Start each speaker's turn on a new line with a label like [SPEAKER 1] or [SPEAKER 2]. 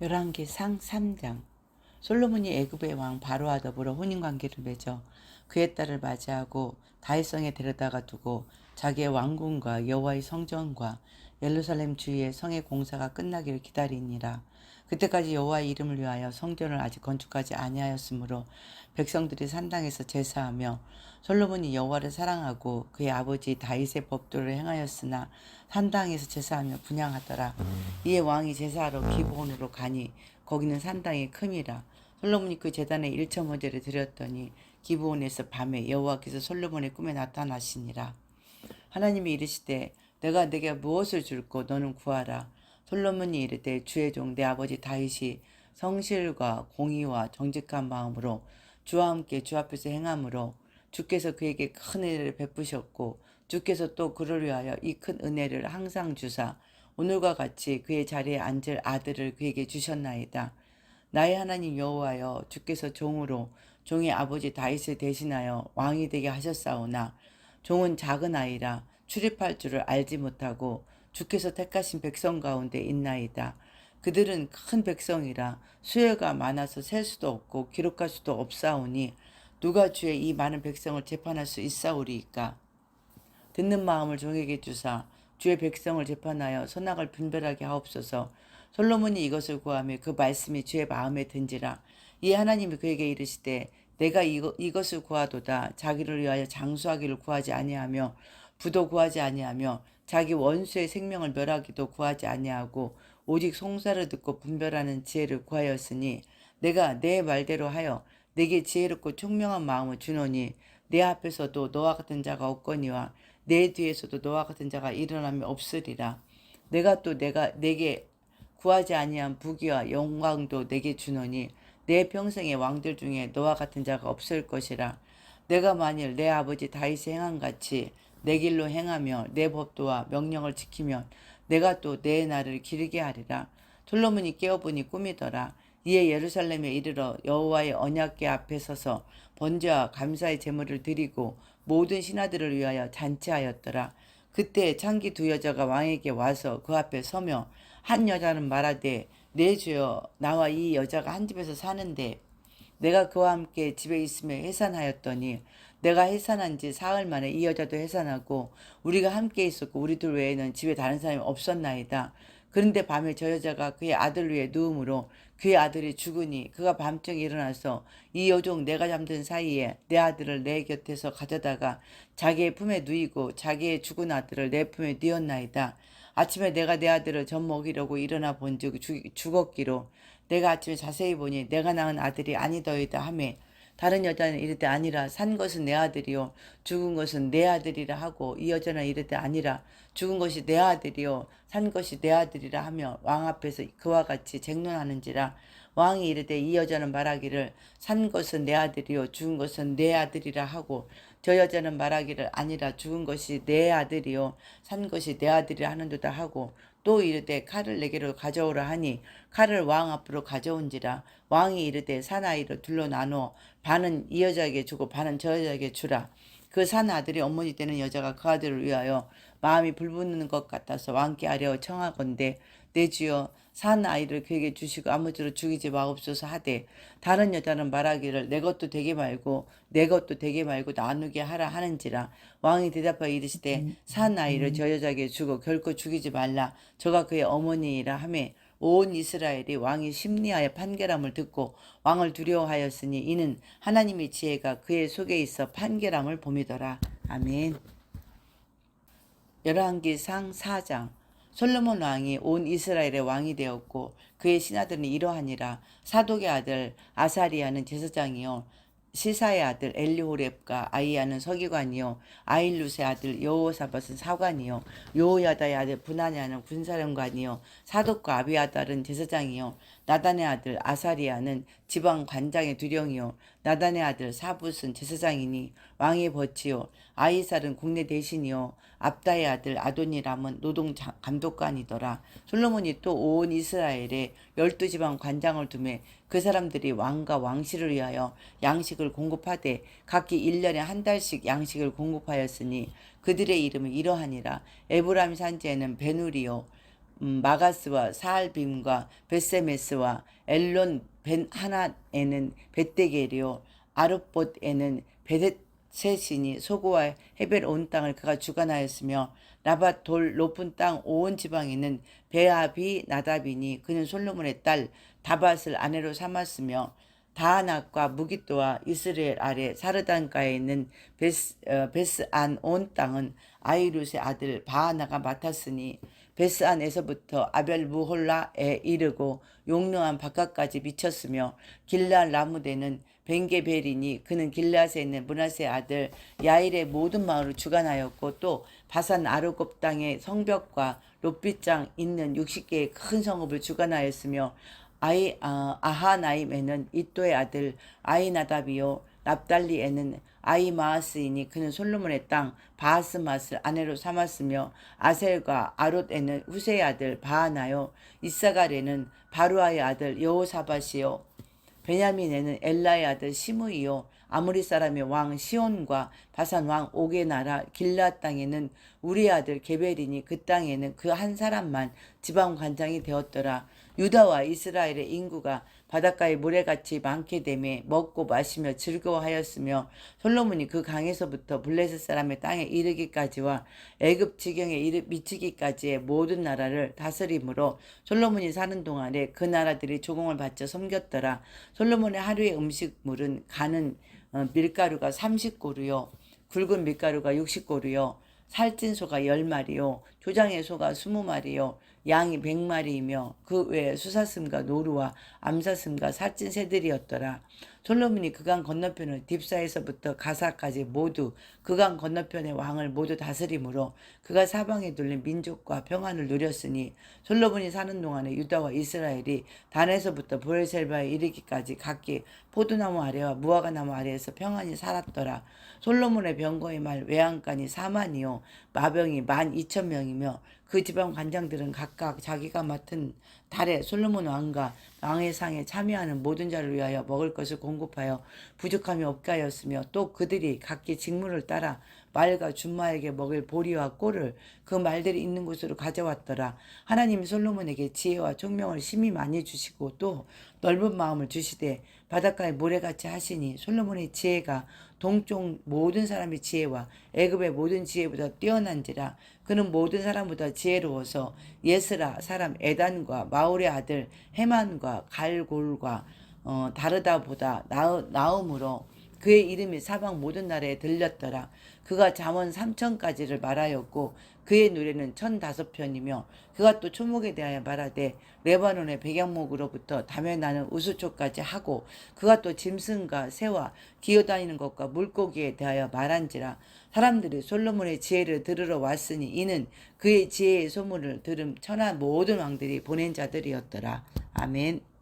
[SPEAKER 1] 열왕기상 3장 솔로몬이 애굽의 왕 바로와 더불어 혼인 관계를 맺어 그의 딸을 맞이하고 다윗성에 데려다가 두고 자기의 왕궁과 여호와의 성전과 예루살렘 주위의 성의 공사가 끝나기를 기다리니라. 그때까지 여호와의 이름을 위하여 성전을 아직 건축하지 아니하였으므로 백성들이 산당에서 제사하며 솔로몬이 여호와를 사랑하고 그의 아버지 다윗의 법도를 행하였으나 산당에서 제사하며 분양하더라. 이에 왕이 제사하러 기브온으로 가니 거기는 산당이 큼이라. 솔로몬이 그 제단에 일천 번제를 드렸더니 기브온에서 밤에 여호와께서 솔로몬의 꿈에 나타나시니라. 하나님이 이르시되 내가 내게 무엇을 줄고 너는 구하라. 솔로몬이 이르되 주의 종 내 아버지 다윗이 성실과 공의와 정직한 마음으로 주와 함께 주 앞에서 행함으로 주께서 그에게 큰 은혜를 베푸셨고 주께서 또 그를 위하여 이 큰 은혜를 항상 주사 오늘과 같이 그의 자리에 앉을 아들을 그에게 주셨나이다. 나의 하나님 여호와여 주께서 종으로 종의 아버지 다윗을 대신하여 왕이 되게 하셨사오나 종은 작은 아이라 출입할 줄을 알지 못하고 주께서 택하신 백성 가운데 있나이다. 그들은 큰 백성이라 수혜가 많아서 셀 수도 없고 기록할 수도 없사오니 누가 주의 이 많은 백성을 재판할 수 있사오리이까. 듣는 마음을 종에게 주사 주의 백성을 재판하여 선악을 분별하게 하옵소서. 솔로몬이 이것을 구하며 그 말씀이 주의 마음에 든지라. 이에 하나님이 그에게 이르시되 내가 이거, 이것을 구하도다 자기를 위하여 장수하기를 구하지 아니하며 부도 구하지 아니하며 자기 원수의 생명을 멸하기도 구하지 아니하고 오직 송사를 듣고 분별하는 지혜를 구하였으니 내가 내 말대로 하여 내게 지혜롭고 총명한 마음을 주노니 내 앞에서도 너와 같은 자가 없거니와 내 뒤에서도 너와 같은 자가 일어나면 없으리라. 내가 또 내가 내게 구하지 아니한 부귀와 영광도 내게 주노니 내 평생의 왕들 중에 너와 같은 자가 없을 것이라. 내가 만일 내 아버지 다윗이 행한 같이 내 길로 행하며 내 법도와 명령을 지키면 내가 또 내 날을 기르게 하리라. 솔로몬이 깨어보니 꿈이더라. 이에 예루살렘에 이르러 여호와의 언약궤 앞에 서서 번제와 감사의 제물을 드리고 모든 신하들을 위하여 잔치하였더라. 그때 창기 두 여자가 왕에게 와서 그 앞에 서며 한 여자는 말하되 내 주여 나와 이 여자가 한 집에서 사는데 내가 그와 함께 집에 있으며 해산하였더니 내가 해산한 지 사흘 만에 이 여자도 해산하고 우리가 함께 있었고 우리들 외에는 집에 다른 사람이 없었나이다. 그런데 밤에 저 여자가 그의 아들 위에 누움으로 그의 아들이 죽으니 그가 밤중에 일어나서 이 여종 내가 잠든 사이에 내 아들을 내 곁에서 가져다가 자기의 품에 누이고 자기의 죽은 아들을 내 품에 뉘었나이다. 아침에 내가 내 아들을 젖 먹이려고 일어나 본즉 죽었기로 내가 아침에 자세히 보니 내가 낳은 아들이 아니더이다 하매 다른 여자는 이르되 아니라 산 것은 내 아들이요 죽은 것은 내 아들이라 하고 이 여자는 이르되 아니라 죽은 것이 내 아들이요 산 것이 내 아들이라 하며 왕 앞에서 그와 같이 쟁론하는지라 왕이 이르되 이 여자는 말하기를 산 것은 내 아들이요 죽은 것은 내 아들이라 하고 저 여자는 말하기를 아니라 죽은 것이 내 아들이요 산 것이 내 아들이라 하는도다 하고 또 이르되 칼을 내게로 가져오라 하니 칼을 왕 앞으로 가져온지라. 왕이 이르되 사나이를 둘러 나누어 반은 이 여자에게 주고 반은 저 여자에게 주라 그 산 아들이 어머니 되는 여자가 그 아들을 위하여 마음이 불붙는 것 같아서 왕께 아뢰어 청하건대 내 주여 산 아이를 그에게 주시고 아무쪼록 죽이지 마옵소서 하되 다른 여자는 말하기를 내 것도 되게 말고 내 것도 되게 말고 나누게 하라 하는지라 왕이 대답하여 이르시되 산 아이를 저 여자에게 주고 결코 죽이지 말라. 저가 그의 어머니이라 하매 온 이스라엘이 왕이 심리하여 판결함을 듣고 왕을 두려워하였으니 이는 하나님의 지혜가 그의 속에 있어 판결함을 봄이더라. 아멘. 열왕기상 4장. 솔로몬 왕이 온 이스라엘의 왕이 되었고 그의 신하들은 이러하니라. 사독의 아들 아사리아는 제사장이요 시사의 아들 엘리호렙과 아이야는 서기관이요. 아일루스의 아들 여호사밧은 사관이요. 요호야다의 아들 분하냐는 군사령관이요. 사독과 아비아달은 제사장이요. 나단의 아들 아사리아는 지방 관장의 두령이요. 나단의 아들 사붓은 제사장이니 왕의 버치요 아이살은 국내 대신이요. 압다의 아들 아도니람은 노동 감독관이더라. 솔로몬이 또 온 이스라엘에 열두 지방 관장을 두매 그 사람들이 왕과 왕실을 위하여 양식을 공급하되 각기 일년에한 달씩 양식을 공급하였으니 그들의 이름은 이러하니라. 에브라임 산지에는 베누리요. 음, 마가스와 사알빔과 베세메스와 엘론 벤 하나에는 베데게리오 아르봇에는 베데 셋이니 소고와 헤벨 온 땅을 그가 주관하였으며 라밧 돌 높은 땅 오온 지방에는 베아비 나답이니 그는 솔로몬의 딸 다밧을 아내로 삼았으며 다하낙과 무기또와 이스라엘 아래 사르단가에 있는 베스, 어, 베스안 온 땅은 아이룻의 아들 바하나가 맡았으니 베스안에서부터 아벨 무홀라에 이르고 용능한 바깥까지 미쳤으며 길라 라무데는 벤게벨이니 그는 길라스에 있는 문하세 아들 야일의 모든 마을을 주관하였고 또 바산 아르곱 땅의 성벽과 롯빗장 있는 60개의 큰 성읍을 주관하였으며 아이 아, 아하나임에는 이또의 아들 아이나답이요 납달리에는 아이마하스이니 그는 솔로몬의 땅 바하스맛을 아내로 삼았으며 아셀과 아롯에는 후세의 아들 바하나요 이사갈에는 바루아의 아들 여호사밧이요 베냐민에는 엘라의 아들 시므이요 아무리 사람의 왕 시온과 바산 왕 옥의 나라 길라 땅에는 우리 아들 게벨이니 그 땅에는 그 한 사람만 지방 관장이 되었더라 유다와 이스라엘의 인구가 바닷가에 모래같이 많게 되매 먹고 마시며 즐거워하였으며 솔로몬이 그 강에서부터 블레셋 사람의 땅에 이르기까지와 애굽 지경에 이르 미치기까지의 모든 나라를 다스림으로 솔로몬이 사는 동안에 그 나라들이 조공을 바쳐 섬겼더라. 솔로몬의 하루의 음식물은 가는 어, 밀가루가 30고루요 굵은 밀가루가 60고루요 살찐 소가 10마리요 조장의 소가 20마리요 양이 100마리이며 그 외에 수사슴과 노루와 암사슴과 살찐 새들이었더라. 솔로몬이 그강 건너편을 딥사에서부터 가사까지 모두 그강 건너편의 왕을 모두 다스림으로 그가 사방에 둘린 민족과 평안을 누렸으니 솔로몬이 사는 동안에 유다와 이스라엘이 단에서부터 보엘셀바에 이르기까지 각기 포도나무 아래와 무화과 나무 아래에서 평안히 살았더라. 솔로몬의 병거의 말 외양간이 4만이요 마병이 만 2천 명이며 그 지방 관장들은 각각 자기가 맡은 달에 솔로몬 왕과 왕의 상에 참여하는 모든 자를 위하여 먹을 것을 공급하여 부족함이 없게 하였으며 또 그들이 각기 직무를 따라 말과 준마에게 먹을 보리와 꼴을 그 말들이 있는 곳으로 가져왔더라. 하나님이 솔로몬에게 지혜와 총명을 심히 많이 주시고 또 넓은 마음을 주시되 바닷가에 모래같이 하시니 솔로몬의 지혜가 동쪽 모든 사람의 지혜와 애굽의 모든 지혜보다 뛰어난지라 그는 모든 사람보다 지혜로워서 예스라 사람 에단과 마울의 아들 헤만과 갈골과 어, 다르다보다 나으, 나음으로 그의 이름이 사방 모든 나라에 들렸더라. 그가 잠언 삼천까지를 말하였고 그의 노래는 천다섯 편이며 그가 또 초목에 대하여 말하되 레바논의 백양목으로부터 담에 나는 우수초까지 하고 그가 또 짐승과 새와 기어다니는 것과 물고기에 대하여 말한지라 사람들이 솔로몬의 지혜를 들으러 왔으니 이는 그의 지혜의 소문을 들은 천하 모든 왕들이 보낸 자들이었더라. 아멘.